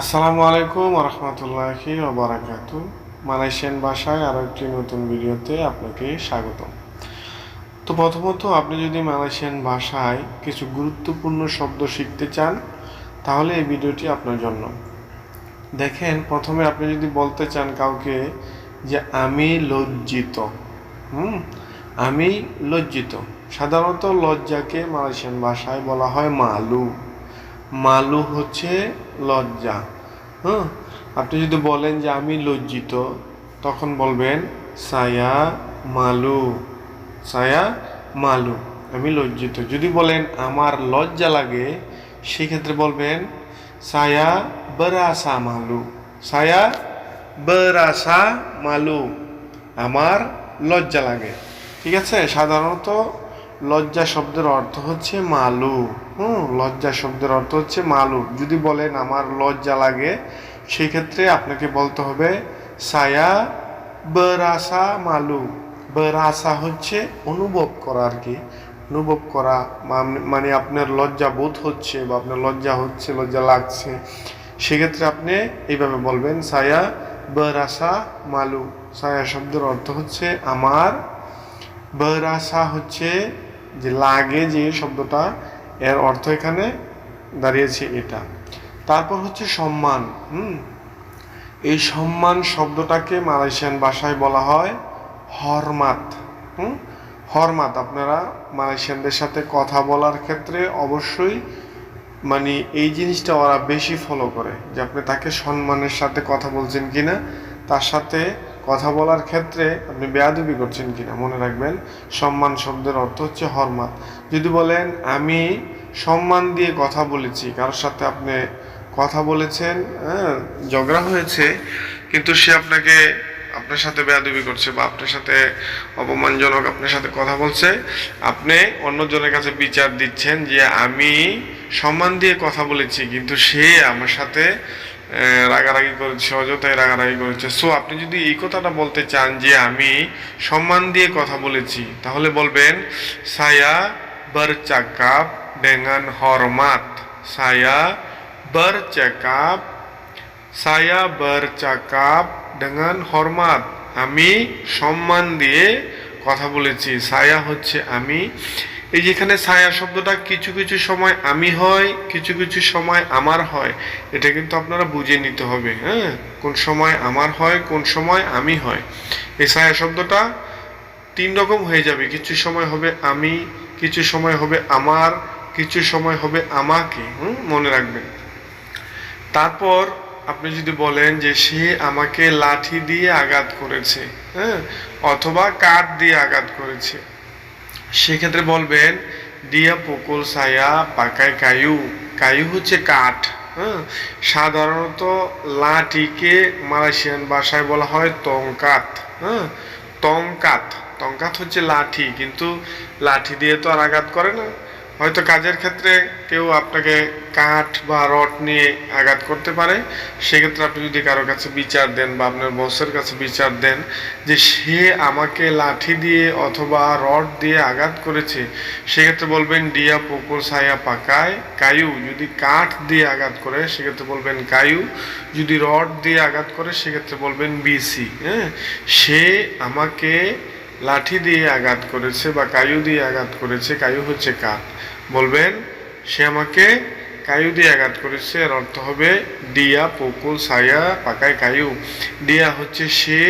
আসসালামু আলাইকুম রহমতুল্লাহি ওবরাকাত মালয়েশিয়ান ভাষায় আরও একটি নতুন ভিডিওতে আপনাকে স্বাগতম। তো প্রথমত আপনি যদি মালয়েশিয়ান ভাষায় কিছু গুরুত্বপূর্ণ শব্দ শিখতে চান, তাহলে এই ভিডিওটি আপনার জন্য। দেখেন, প্রথমে আপনি যদি বলতে চান কাউকে যে, আমি লজ্জিত হুম? আমি লজ্জিত সাধারণত লজ্জাকে মালয়েশিয়ান ভাষায় বলা হয় মালু মালু হচ্ছে লজ্জা হ্যাঁ আপনি যদি বলেন যে আমি লজ্জিত, তখন বলবেন, সায়া মালু সায়া মালু, আমি লজ্জিত। যদি বলেন, আমার লজ্জা লাগে, সেক্ষেত্রে বলবেন, সায়া বেরাসা মালু, সায়া বেরাসা মালু, আমার লজ্জা লাগে। ঠিক আছে? সাধারণত লজ্জা শব্দের অর্থ হচ্ছে মালু। হুম, লজ্জা শব্দের অর্থ হচ্ছে মালু। যদি বলেন আমার লজ্জা লাগে, সেই ক্ষেত্রে আপনাকে বলতে হবে সায়া বেরাসা মালু। বেরাসা হচ্ছে অনুভব করা আর কি। অনুভব করা মানে- মানে আপনার লজ্জা বোধ হচ্ছে বা আপনার লজ্জা হচ্ছে, লজ্জা লাগছে। সেক্ষেত্রে আপনি এইভাবে বলবেন, সায়া বেরাসা মালু। সায়া শব্দের অর্থ হচ্ছে আমার। বেরাসা হচ্ছে যে লাগে যে শব্দটা, এর অর্থ এখানে দাঁড়িয়েছে এটা। তারপর হচ্ছে সম্মান, হুম? এই সম্মান শব্দটাকে মালয়েশিয়ান ভাষায় বলা হয় হরমাত, হুম? হরমাত, আপনারা মালয়েশিয়ানদের সাথে কথা বলার ক্ষেত্রে অবশ্যই মানে এই জিনিসটা ওরা বেশি ফলো করে যে আপনি তাকে সম্মানের সাথে কথা বলছেন কিনা, তার সাথে কথা বলার ক্ষেত্রে আপনি বেয়াদবি করছেন কিনা মনে রাখবেন। সম্মান শব্দের অর্থ হচ্ছে হরমাত। যদি বলেন, আমি সম্মান দিয়ে কথা বলেছি, কারোর সাথে আপনি কথা বলেছেন হ্যাঁ ঝগড়া হয়েছে, কিন্তু সে আপনাকে আপনার সাথে বেয়াদবি করছে বা আপনার সাথে অপমানজনক আপনার সাথে কথা বলছে, আপনি অন্যজনের কাছে বিচার দিচ্ছেন যে, আমি সম্মান দিয়ে কথা বলেছি, কিন্তু সে আমার সাথে রাগারাগি করেছে অযথায় রাগারাগি করেছে। সো আপনি যদি এই কথাটা বলতে চান যে আমি সম্মান দিয়ে কথা বলেছি, তাহলে বলবেন, সায়া bercakap dengan hormat saya bercakap saya bercakap dengan hormat আমি সম্মান দিয়ে কথা বলেছি। সায়া হচ্ছে আমি এই যেখানে ছায়া শব্দটা কিছু কিছু সময় আমি হয়, কিছু কিছু সময় আমার হয়, এটা কিন্তু আপনারা বুঝে নিতে হবে হ্যাঁ? কোন সময় আমার হয়, কোন সময় আমি হয়। এই ছায়া শব্দটা তিন রকম হয়ে যাবে, কিছু সময় হবে আমি, কিছু সময় হবে আমার, কিছু সময় হবে আমাকে, হুম? মনে রাখবেন। তারপর আপনি যদি বলেন যে সে আমাকে লাঠি দিয়ে আঘাত করেছে হ্যাঁ? অথবা কাঠ দিয়ে আঘাত করেছে। সেক্ষেত্রে বলবেন, দিয়া পুকুল ছায়া পাকায় কায়ু। কায়ু হচ্ছে কাঠ হ্যাঁ? সাধারণত লাঠিকে মালয়েশিয়ান ভাষায় বলা হয় তংকাত হ্যাঁ? তংকাত তংকাত হচ্ছে লাঠি, কিন্তু লাঠি দিয়ে তো আর আঘাত করে না। হয়তো কাজের ক্ষেত্রে কেউ আপনাকে কাঠ বা রড নিয়ে আঘাত করতে পারে। সেক্ষেত্রে আপনি যদি কারও কাছে বিচার দেন বা আপনার বসের কাছে বিচার দেন যে সে আমাকে লাঠি দিয়ে অথবা রড দিয়ে আঘাত করেছে, সেক্ষেত্রে বলবেন, ডিয়া পুকুর ছায়া পাকায়, কায়ু যদি কাঠ দিয়ে আঘাত করে, সেক্ষেত্রে বলবেন, কায়ু যদি রড দিয়ে আঘাত করে, সেক্ষেত্রে বলবেন, বিসি হ্যাঁ? সে আমাকে লাঠি দিয়ে আঘাত করেছে বা কায়ু দিয়ে আঘাত করেছে, কায়ু হচ্ছে কাত বলবেন, সে আমাকে কায়ু দিয়ে আঘাত করেছে, এর অর্থ হবে ডিয়া, পুকুল, ছায়া পাকায় কায়ু। ডিয়া হচ্ছে সে,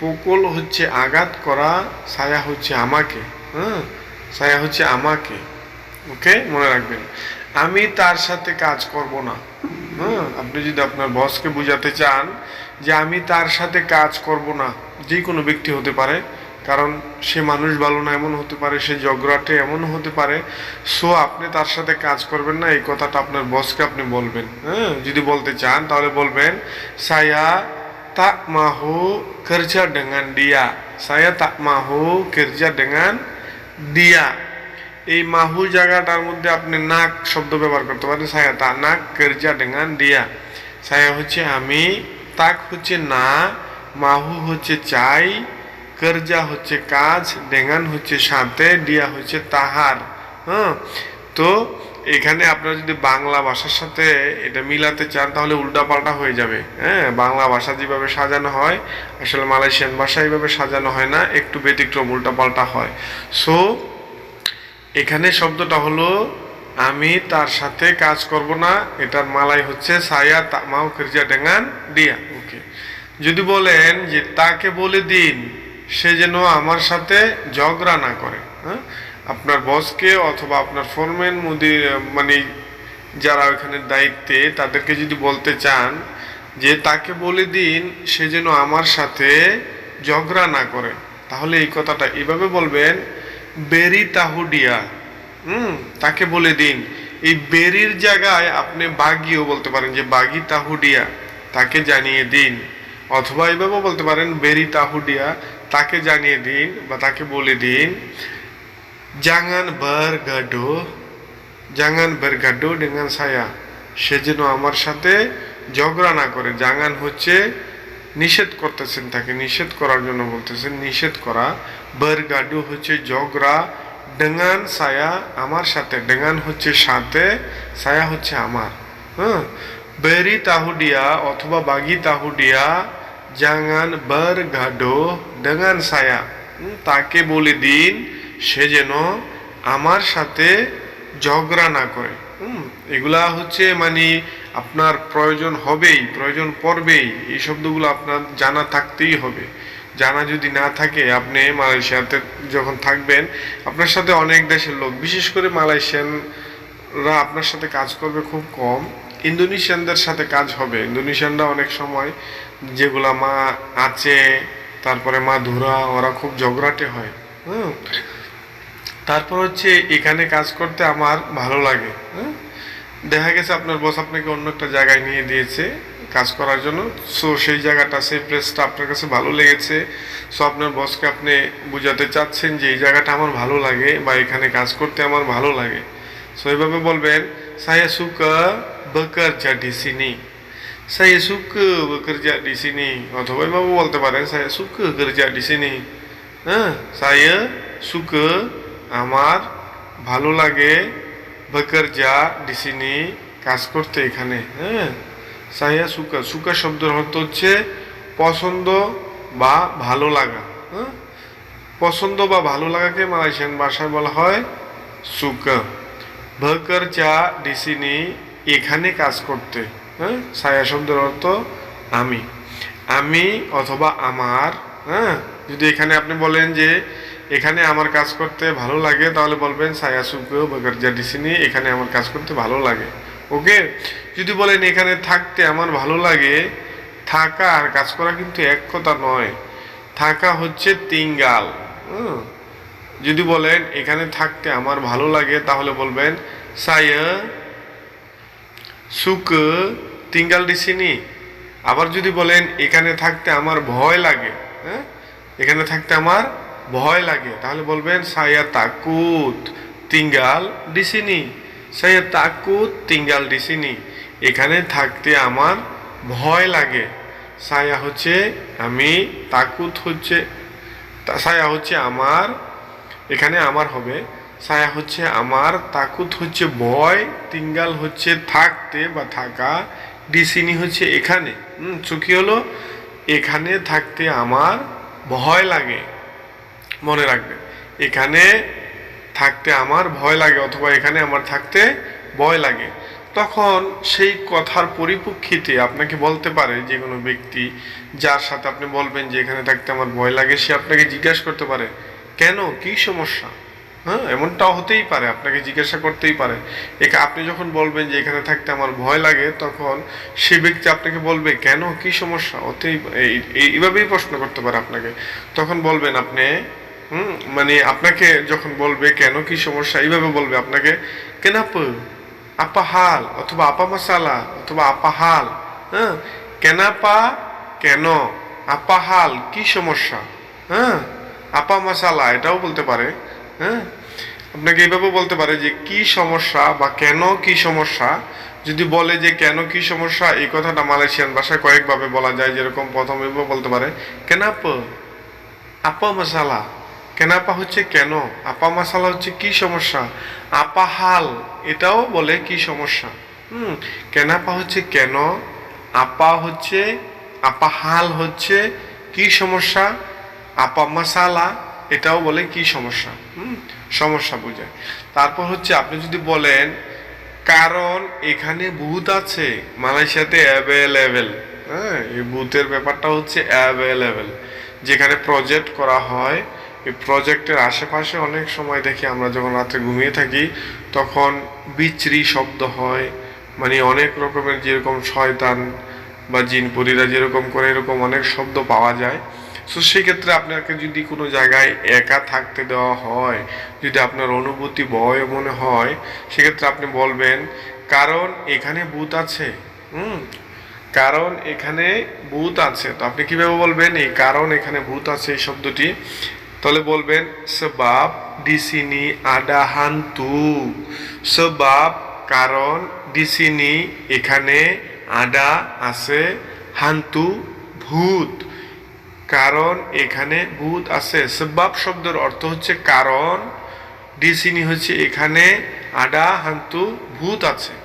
পুকুল হচ্ছে আঘাত করা, ছায়া হচ্ছে আমাকে। হ্যাঁ ছায়া হচ্ছে আমাকে। ওকে, মনে রাখবেন। আমি তার সাথে কাজ করব না। হ্যাঁ আপনি যদি আপনার বসকে বুঝাতে চান যে আমি তার সাথে কাজ করব না, যে কোনো ব্যক্তি হতে পারে। কারণ সে মানুষ ভালো না এমন হতে পারে, সে জগরাটে এমন হতে পারে। সো আপনি তার সাথে কাজ করবেন না, এই কথাটা আপনার বসকে আপনি বলবেন। হ্যাঁ যদি বলতে চান, তাহলে বলবেন, সায়া tak mahu kerja dengan dia saya tak mahu kerja dengan dia এই মাহু জায়গাটার মধ্যে আপনি নাক শব্দ ব্যবহার করতে পারেন, সায়া তা নাক কেরজা ডেঙ্গান দিয়া। সায়া হচ্ছে আমি, তাক হচ্ছে না, মাহু হচ্ছে চাই কেরজা হচ্ছে কাজ, ডেঙ্গান হচ্ছে সাথে ডিয়া হচ্ছে তাহার হ্যাঁ? তো এখানে আপনারা যদি বাংলা ভাষার সাথে এটা মিলাতে চান, তাহলে উল্টাপাল্টা হয়ে যাবে হ্যাঁ? বাংলা ভাষা যেভাবে সাজানো হয়, আসলে মালয়েশিয়ান ভাষা এইভাবে সাজানো হয় না, একটু ব্যতিক্রম, উল্টাপাল্টা হয়। সো এখানে শব্দটা হলো, আমি তার সাথে কাজ করব না, এটার মালাই হচ্ছে সায়া, তামাও কিরজা ডেঙ্গান দিয়া ওকে। যদি বলেন যে তাকে বলে দিন সে যেন আমার সাথে ঝগড়া না করে হ্যাঁ? আপনার বসকে অথবা আপনার ফোরম্যান মুদির মানে যারা ওখানে দায়িত্বে, তাদেরকে যদি বলতে চান যে তাকে বলে দিন, সে যেন আমার সাথে ঝগড়া না করে। তাহলে এই কথাটা এভাবে বলবেন, বেরি তাহুডিয়া হুম? তাকে বলে দিন। এই বেরির জায়গায় আপনি বাগিও বলতে পারেন যে বাগি তাহুডিয়া, তাকে জানিয়ে দিন। অথবা এইভাবে বলতে পারেন, বেরি তাহুডিয়া তাকে জানিয়ে দিন বা তাকে বলে দিন jangan bergaduh jangan bergaduh dengan saya সে যেন আমার সাথে ঝগড়া না করে। জাঙ্গান হচ্ছে নিষেধ করতেছেন তাকে, নিষেধ করার জন্য বলতেছেন, নিষেধ করা। বরগাডু হচ্ছে ঝগড়া, ডেঙ্গান সায়া আমার সাথে, ডেঙ্গান হচ্ছে সাথে, সায়া হচ্ছে আমার। হ্যাঁ? বেরি তাহুডিয়া অথবা বাগি তাহুডিয়া বরগাডো ডেঙ্গান সায়া হুম, তাকে বলে দিন সে যেন আমার সাথে ঝগড়া না করে। এগুলা হচ্ছে মানে আপনার প্রয়োজন হবেই প্রয়োজন পড়বেই। এই শব্দগুলো আপনার জানা থাকতেই হবে। জানা যদি না থাকে আপনি মালয়েশিয়াতে যখন থাকবেন আপনার সাথে অনেক দেশের লোক বিশেষ করে মালয়েশিয়ানরা আপনার সাথে কাজ করবে খুব কম। ইন্দোনেশিয়ানদের সাথে কাজ হবে। ইন্দোনেশিয়ানরা অনেক সময় যেগুলা মা আছে, তারপরে মা ধুরা, ওরা খুব ঝগড়াটে হয়। হুম? তারপর হচ্ছে এখানে কাজ করতে আমার ভালো লাগে। হ্যাঁ? দেখা গেছে আপনার বস আপনাকে অন্য একটা জায়গায় নিয়ে দিয়েছে কাজ করার জন্য। সো সেই জায়গাটা, সেই প্লেসটা আপনার কাছে ভালো লেগেছে। সো আপনার বসকে আপনি বুঝাতে চাচ্ছেন যে এই জায়গাটা আমার ভালো লাগে বা এখানে কাজ করতে আমার ভালো লাগে। সো এইভাবে বলবেন saya suka বকার চাটি sini saya suka bekerja di sini. অথবা এভাবে বলতে পারেন saya suka kerja di sini. হ্যাঁ saya suka আমার ভালো লাগে bekerja di sini কাজ করতে এখানে হ্যাঁ সাইয়া সুকা সুকা শব্দের অর্থ হচ্ছে পছন্দ বা ভালো লাগা হ্যাঁ পছন্দ বা ভালো লাগাকে মালয়েশিয়ান ভাষায় বলা হয় সুকা bekerja di sini এখানে কাজ করতে হ্যাঁ? সায়া শব্দের অর্থ আমি। আমি অথবা আমার হ্যাঁ? যদি এখানে আপনি বলেন যে এখানে আমার কাজ করতে ভালো লাগে, তাহলে বলবেন সুকো বেকারজা ডিসিনি, এখানে আমার কাজ করতে ভালো লাগে। ওকে? যদি বলেন এখানে থাকতে আমার ভালো লাগে, থাকা আর কাজ করা কিন্তু এক কথা নয়। থাকা হচ্ছে তিঙ্গাল যদি বলেন এখানে থাকতে আমার ভালো লাগে, তাহলে বলবেন সায়া সুক তিঙ্গাল ডিসিনি আবার যদি বলেন, এখানে থাকতে আমার ভয় লাগে হ্যাঁ? এখানে থাকতে আমার ভয় লাগে, তাহলে বলবেন সায়া তাকুত তিঙ্গাল ডিসিনি সায়া তাকুত তিঙ্গাল ডিসিনি এখানে থাকতে আমার ভয় লাগে। সায়া হচ্ছে আমি, তাকুত হচ্ছে সায়া হচ্ছে আমার, এখানে আমার হবে। ছায়া হচ্ছে আমার, তাকুত হচ্ছে ভয় তিঙ্গাল হচ্ছে থাকতে বা থাকা, ডিসিনি হচ্ছে এখানে। চুকি হলো, এখানে থাকতে আমার ভয় লাগে, মনে রাখবে। এখানে থাকতে আমার ভয় লাগে অথবা এখানে আমার থাকতে ভয় লাগে। তখন সেই কথার পরিপ্রেক্ষিতে আপনাকে বলতে পারে যে কোনো ব্যক্তি, যার সাথে আপনি বলবেন যে এখানে থাকতে আমার ভয় লাগে, সে আপনাকে জিজ্ঞাসা করতে পারে, কেন? কি সমস্যা? হ্যাঁ এমনটাও হতেই পারে, আপনাকে জিজ্ঞাসা করতেই পারে। একে আপনি যখন বলবেন যে এখানে থাকতে আমার ভয় লাগে, তখন সে ব্যক্তি আপনাকে বলবে, কেন? কি সমস্যা? অতই এই- এই- এইভাবেই প্রশ্ন করতে পারে আপনাকে। তখন বলবেন আপনি, হুম মানে আপনাকে যখন বলবে, কেন? কি সমস্যা? এইভাবে বলবে আপনাকে কেনাপ আপা? হাল, অথবা আপা মশালা অথবা আপা হাল হ্যাঁ? কেনাপা কেন? আপা হাল, কি সমস্যা? হ্যাঁ? আপা মশালা এটাও বলতে পারে। হ্যাঁ? আপনাকে এইভাবে বলতে পারে যে কি সমস্যা বা কেন কি সমস্যা? যদি বলে যে কেন কি সমস্যা, এই কথাটা মালয়েশিয়ান ভাষায় কয়েকভাবে বলা যায়, যেরকম প্রথম প্রথমে বলতে পারে, কেনাপ? আপা মশালা? কেনাপা হচ্ছে কেন? আপা মশালা হচ্ছে কি সমস্যা? আপা হাল? এটাও বলে কি সমস্যা। হুম, কেনাপা হচ্ছে কেন? আপা হচ্ছে? আপা হাল হচ্ছে কি সমস্যা? আপা মাসালা এটাও বলে কি সমস্যা? হুম? সমস্যা বোঝায়। তারপর হচ্ছে আপনি যদি বলেন, কারণ এখানে ভূত আছে, মালয়েশিয়াতে অ্যাভেলেবেল হ্যাঁ এই ভূতের ব্যাপারটা হচ্ছে অ্যাভেলেবেল যেখানে প্রজেক্ট করা হয়, এই প্রজেক্টের আশেপাশে অনেক সময় দেখি আমরা যখন রাতে ঘুমিয়ে থাকি, তখন বিচ্রি শব্দ হয়। মানে অনেক রকমের যেরকম শয়তান বা জিনপুরীরা যেরকম করে এরকম অনেক শব্দ পাওয়া যায়। সো সেক্ষেত্রে আপনাকে যদি কোনো জায়গায় একা থাকতে দেওয়া হয়, যদি আপনার অনুভূতি ভয় মনে হয়, সেক্ষেত্রে আপনি বলবেন, কারণ এখানে ভূত আছে। হুম? কারণ এখানে ভূত আছে। তো আপনি কীভাবে বলবেন, এই কারণ এখানে ভূত আছে? এই শব্দটি, তাহলে বলবেন, সবাব ডিসিনি আডা হান্তু। সবাব কারণ ডিসিনি এখানে আডা আছে হান্তু ভূত। কারণ এখানে ভূত আছে। সব্বাব শব্দের অর্থ হচ্ছে কারণ। ডিসিনি হচ্ছে এখানে আডা হান্তু, ভূত আছে।